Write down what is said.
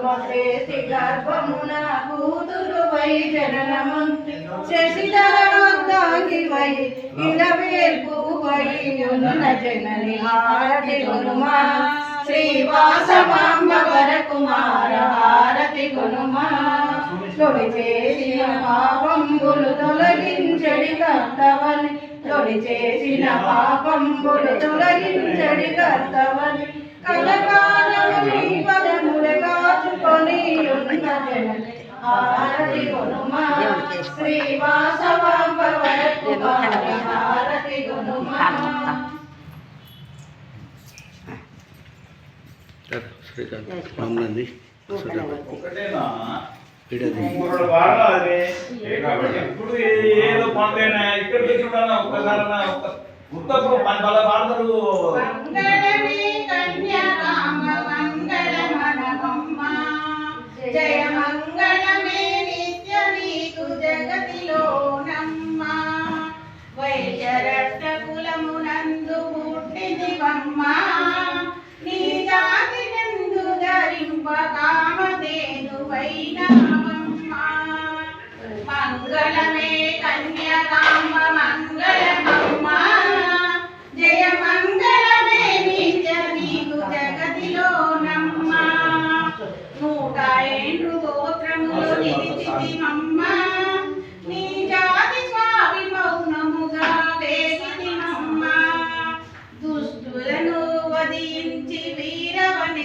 చేసి గర్భమున కూతురు వై జననము శశిధరణి వై ఇలవేల్పు వై ఉన్న జనని హారతి గునుమా శ్రీవాసమాంబ వరకుమార హారతి గునుమా తొడి చేసిన పాపంబులు తొలగించడి కర్తవని. తొడి చేసిన పాపంబులు తొలగించడి కర్తవని. కలకాలము నీ పదములు కాచుకొని ఉన్న జనని హారతి శ్రీవాసవాంబ హారతి శ్రీకాంత్ ఒకటేనా ఏదో ఇక్కడ చూడాలా ఒక్కసారన్నా ఒక్క ఉత్తప్పుడు పని బల వాడతారు శివమ్మా నీ జాతి నందు ధరింప కామధేనువైనమ్మా మంగళమే కన్యకామ మంగళమమ్మ జయ మంగళమే నిత్య నీకు జగతిలోనమ్మా నూట ജീവീരമണി